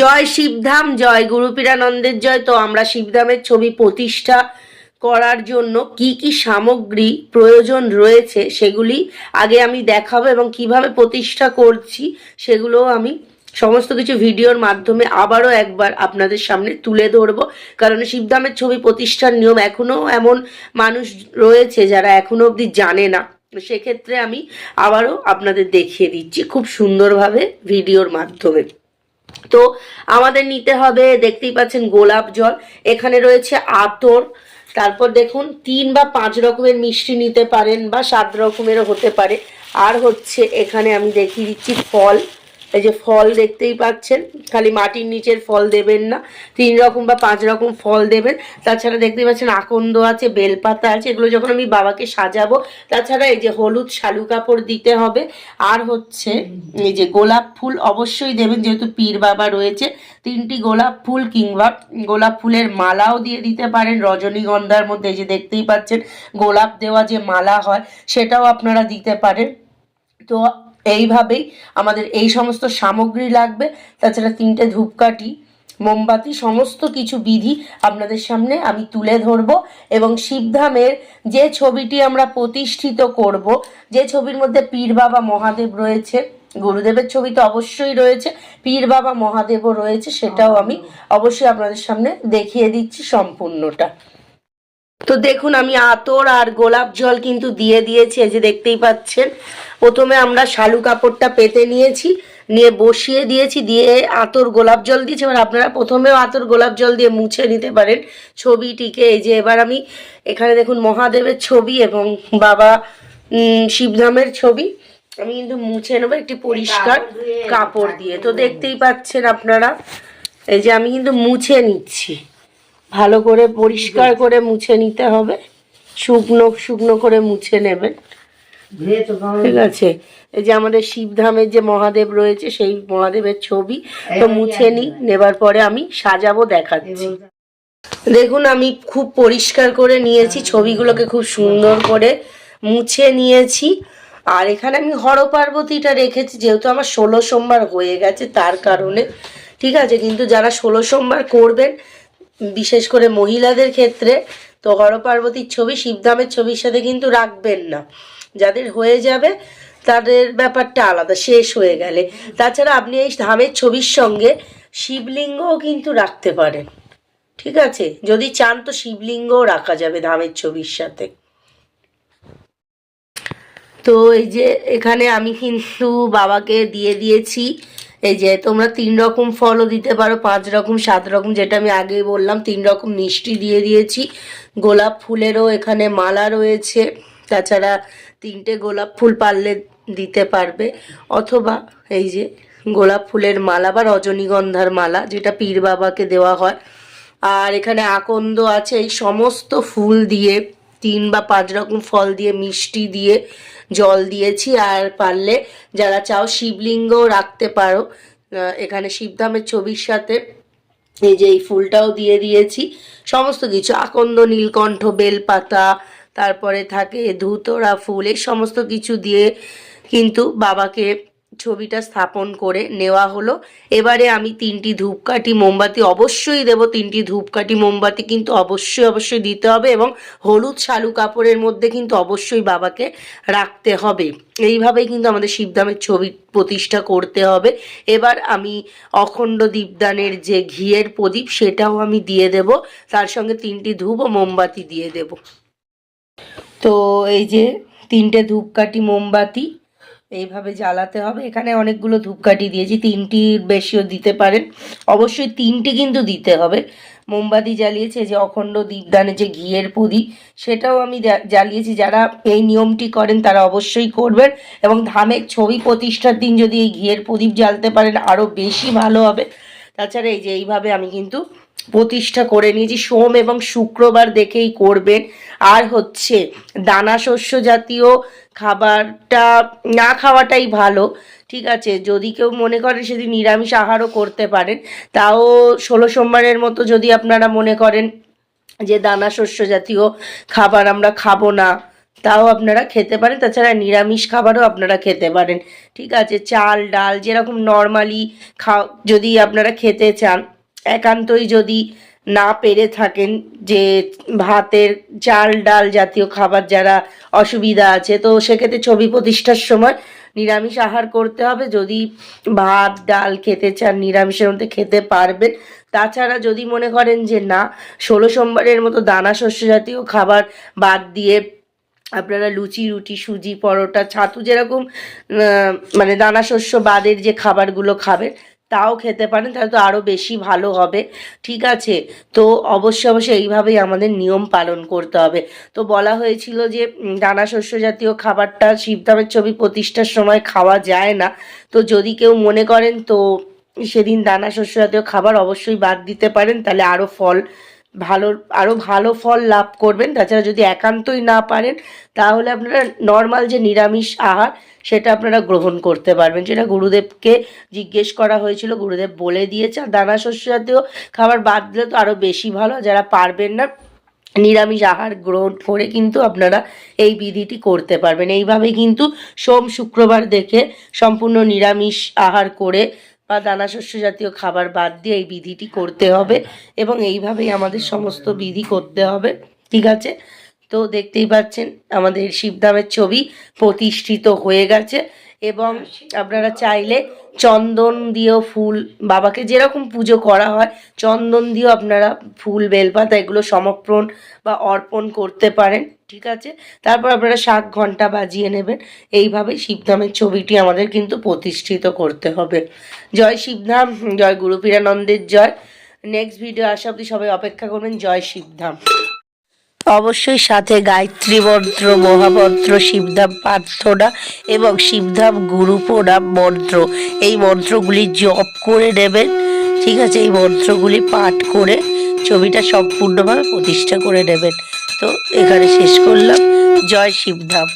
জয় শিবধাম, জয় গুরুপীরানন্দের জয়। তো আমরা শিবধামের ছবি প্রতিষ্ঠা করার জন্য কি কি সামগ্রী প্রয়োজন রয়েছে সেগুলি আগে আমি দেখাবো এবং কীভাবে প্রতিষ্ঠা করছি সেগুলোও আমি সমস্ত কিছু ভিডিওর মাধ্যমে আবারও একবার আপনাদের সামনে তুলে ধরবো। কারণ শিবধামের ছবি প্রতিষ্ঠার নিয়ম এখনও এমন মানুষ রয়েছে যারা এখনও অবধি জানে না। সেক্ষেত্রে আমি আবারও আপনাদের দেখিয়ে দিচ্ছি খুব সুন্দরভাবে ভিডিওর মাধ্যমে। তো আমাদের নিতে হবে, দেখতেই পাচ্ছেন গোলাপ জল। এখানে রয়েছে আতর। তারপর দেখুন, তিন বা পাঁচ রকমের মিষ্টি নিতে পারেন বা সাত রকমেরও হতে পারে। আর হচ্ছে, এখানে আমি দেখিয়ে দিচ্ছি ফল। এই যে ফল দেখতেই পাচ্ছেন, খালি মাটির নিচের ফল দেবেন না, তিন রকম বা পাঁচ রকম ফল দেবেন। তাছাড়া দেখতেই পাচ্ছেন আকন্দ আছে, বেলপাতা আছে, এগুলো যখন আমি বাবাকে সাজাবো, তাছাড়া এই যে হলুদ শালু কাপড় দিতে হবে। আর হচ্ছে এই যে গোলাপ ফুল অবশ্যই দেবেন, যেহেতু পীর বাবা রয়েছে, তিনটি গোলাপ ফুল কিংবা গোলাপ ফুলের মালাও দিয়ে দিতে পারেন, রজনীগন্ধার মধ্যে যে দেখতেই পাচ্ছেন, গোলাপ দেওয়া যে মালা হয়, সেটাও আপনারা দিতে পারেন। তো এইভাবেই আমাদের এই সমস্ত সামগ্রী লাগবে। তাছাড়া তিনটে ধূপকাঠি মোমবাতি সমস্ত কিছু বিধি আপনাদের সামনে আমি তুলে ধরব এবং শিবধামের যে ছবিটি আমরা প্রতিষ্ঠিত করব যে ছবির মধ্যে পীর বাবা মহাদেব রয়েছে গুরুদেবের ছবি তো অবশ্যই রয়েছে পীর বাবা মহাদেবও রয়েছে সেটাও আমি অবশ্যই আপনাদের সামনে দেখিয়ে দিচ্ছি সম্পূর্ণটা। তো দেখুন আমি আতর আর গোলাপ জল কিন্তু দিয়ে দিয়েছি এই যে দেখতেই পাচ্ছেন। প্রথমে আমরা শালু কাপড়টা পেতে নিয়েছি নিয়ে বসিয়ে দিয়েছি দিয়ে আতর গোলাপ জল দিয়েছি। এবার আপনারা প্রথমেও আতর গোলাপ জল দিয়ে মুছে নিতে পারেন ছবিটিকে। এই যে এবার আমি এখানে দেখুন মহাদেবের ছবি এবং বাবা শিবধামের ছবি। আমি কিন্তু মুছে নেব একটি পরিষ্কার কাপড় দিয়ে। তো দেখতেই পাচ্ছেন আপনারা এই যে আমি কিন্তু মুছে নিচ্ছি। ভালো করে পরিষ্কার করে মুছে নিতে হবে। শুকনো শুকনো করে মুছে নেবেন। ঠিক আছে? এই যে আমাদের শিবধামের যে মহাদেব রয়েছে সেই মহাদেবের ছবি তো মুছে নিই নেবার পরে আমি সাজাবো দেখাচ্ছি। দেখুন আমি খুব পরিষ্কার করে নিয়েছি ছবিগুলোকে খুব সুন্দর করে মুছে নিয়েছি। আর এখানে আমি হর পার্বতীটা রেখেছি যেহেতু আমার ষোলো সোমবার হয়ে গেছে তার কারণে। ঠিক আছে? কিন্তু যারা ষোলো সোমবার করবেন বিশেষ করে মহিলাদের ক্ষেত্রে তো হর পার্বতীর ছবি শিবধামের ছবির সাথে কিন্তু রাখবেন না। যাদের হয়ে যাবে, তাদের ব্যাপারটা আলাদা, শেষ হয়ে গেলে। তাছাড়া আপনি এই ধামের ছবির সঙ্গে শিবলিঙ্গও কিন্তু রাখতে পারেন। ঠিক আছে? যদি চান তো শিবলিঙ্গও রাখা যাবে ধামের ছবির সাথে। তো এই যে এখানে আমি কিন্তু বাবাকে দিয়ে দিয়েছি। এই যে তোমরা তিন রকম ফলও দিতে পারো, পাঁচ রকম, সাত রকম, যেটা আমি আগেই বললাম, তিন রকম মিষ্টি দিয়ে দিয়েছি। গোলাপ ফুলেরও এখানে মালা রয়েছে, তাছাড়া তিনটে গোলাপ ফুল পারলে দিতে পারবে। অথবা এই যে গোলাপ ফুলের মালা বা রজনীগন্ধার মালা, যেটা পীর বাবাকে দেওয়া হয়। আর এখানে আকন্দ আছে, এই সমস্ত ফুল দিয়ে তিন বা পাঁচ রকম ফল দিয়ে, মিষ্টি দিয়ে, জল দিয়েছি। আর পারলে যারা চাও শিবলিঙ্গও রাখতে পারো। এখানে শিবধামের ছবির সাথে এই যে এই ফুলটাও দিয়ে দিয়েছি। সমস্ত কিছু। আকন্দ, নীলকণ্ঠ, বেলপাতা, তারপরে থাকে ধুতরা ফুল, এই সমস্ত কিছু দিয়ে কিন্তু বাবাকে ছবিটা স্থাপন করে নেওয়া হলো। এবারে আমি তিনটি ধূপকাঠি মোমবাতি, অবশ্যই দেব তিনটি ধূপকাঠি মোমবাতি কিন্তু অবশ্যই অবশ্যই দিতে হবে এবং হলুদ শালু কাপড়ের মধ্যে কিন্তু অবশ্যই বাবাকে রাখতে হবে। এইভাবেই কিন্তু আমাদের শিবধামের ছবি প্রতিষ্ঠা করতে হবে। এবার আমি অখণ্ড দীপদানের যে ঘিয়ের প্রদীপ, সেটাও আমি দিয়ে দেব। তার সঙ্গে তিনটি ধূপ ও মোমবাতি দিয়ে দেব। তো এই যে তিনটে ধূপকাঠি মোমবাতি এইভাবে জ্বালাতে হবে। এখানে অনেকগুলো ধূপকাঠি দিয়েছি তিনটির বেশিও দিতে পারেন। অবশ্যই তিনটি কিন্তু দিতে হবে। মোমবাতি জ্বালিয়েছে যে অখণ্ড দীপদানে যে ঘিয়ের প্রদীপ সেটাও আমি জ্বালিয়েছি। যারা এই নিয়মটি করেন তারা অবশ্যই করবেন এবং ধামের ছবি প্রতিষ্ঠার দিন যদি এই ঘিয়ের প্রদীপ জ্বালতে পারেন, আরও বেশি ভালো হবে। তাছাড়া এই যে এইভাবে আমি কিন্তু প্রতিষ্ঠা করে নিয়েছি সোম এবং শুক্রবার দেখেই করবেন। আর হচ্ছে দানা শস্য জাতীয় খাবারটা না খাওয়াটাই ভালো, ঠিক আছে? যদি কেউ মনে করেন সেদিন নিরামিষ আহারও করতে পারেন, তাও ষোলো সোমবারের মতো যদি আপনারা মনে করেন যে দানা শস্য জাতীয় খাবার আমরা খাব না, তাও আপনারা খেতে পারেন। তাছাড়া নিরামিষ খাবারও আপনারা খেতে পারেন, ঠিক আছে? চাল, ডাল, যেরকম নর্মালি খা যদি আপনারা খেতে চান। একান্তই যদি না পেরে থাকেন যে ভাতের চাল, ডাল জাতীয় খাবার যারা অসুবিধা আছে, তো সেক্ষেত্রে ছবি প্রতিষ্ঠার সময় নিরামিষ আহার করতে হবে। যদি ভাত, ডাল খেতে চান, নিরামিষের মধ্যে খেতে পারবেন। তাছাড়া যদি মনে করেন যে না, ষোলো সোমবারের মতো দানা শস্য জাতীয় খাবার বাদ দিয়ে আপনারা লুচি, রুটি, সুজি, পরোটা, ছাতু যেরকম মানে দানা শস্য বাদের যে খাবারগুলো খাবেন তাও খেতে পারেন, তাহলে তো আরও বেশি ভালো হবে। ঠিক আছে, তো অবশ্যই অবশ্যই এইভাবেই আমাদের নিয়ম পালন করতে হবে। তো বলা হয়েছিল যে দানা শস্য জাতীয় খাবারটা শিবধামের ছবি প্রতিষ্ঠার সময় খাওয়া যায় না। তো যদি কেউ মনে করেন তো সেদিন দানা শস্য জাতীয় খাবার অবশ্যই বাদ দিতে পারেন, তাহলে আরও ফল ভালো আরও ভালো ফল লাভ করবেন। তাছাড়া যদি একান্তই না পারেন, তাহলে আপনারা নর্মাল যে নিরামিষ আহার, সেটা আপনারা গ্রহণ করতে পারবেন। যেটা গুরুদেবকে জিজ্ঞেস করা হয়েছিল, গুরুদেব বলে দিয়েছে। আর দানা শস্য জাতীয় খাবার বাদ দিলে তো আরও বেশি ভালো, যারা পারবেন না, নিরামিষ আহার গ্রহণ করে কিন্তু আপনারা এই বিধিটি করতে পারবেন। এইভাবে কিন্তু সোম, শুক্রবার দেখে সম্পূর্ণ নিরামিষ আহার করে বা দানাশস্য জাতীয় খাবার বাদ দিয়ে এই বিধিটি করতে হবে এবং এইভাবেই আমাদের সমস্ত বিধি করতে হবে, ঠিক আছে? তো দেখতেই পাচ্ছেন, আমাদের শিবধামের ছবি প্রতিষ্ঠিত হয়ে গেছে। এবং আপনারা চাইলে চন্দন দিয়েও ফুল, বাবাকে যেরকম পুজো করা হয়, চন্দন দিয়েও আপনারা ফুল, বেলপাতা এগুলো সমর্পণ বা অর্পণ করতে পারেন, ঠিক আছে? তারপর আপনারা শাক ঘণ্টা বাজিয়ে নেবেন। এইভাবে শিবধামের ছবিটি আমাদের কিন্তু প্রতিষ্ঠিত করতে হবে। জয় শিবধাম, জয় গুরুপীরানন্দের জয়। নেক্সট ভিডিও আসা অবধি সবাই অপেক্ষা করবেন। জয় শিবধাম। অবশ্যই সাথে গায়ত্রী মন্ত্র, মহামন্ত্র, শিবধাম প্রার্থনা এবং শিবধাম গুরু প্রণাম মন্ত্র। এই মন্ত্রগুলি জপ করে নেবেন, ঠিক আছে? এই মন্ত্রগুলি পাঠ করে ছবিটা সম্পূর্ণভাবে প্রতিষ্ঠা করে নেবেন। তো এখানে শেষ করলাম। জয় শিবধাম।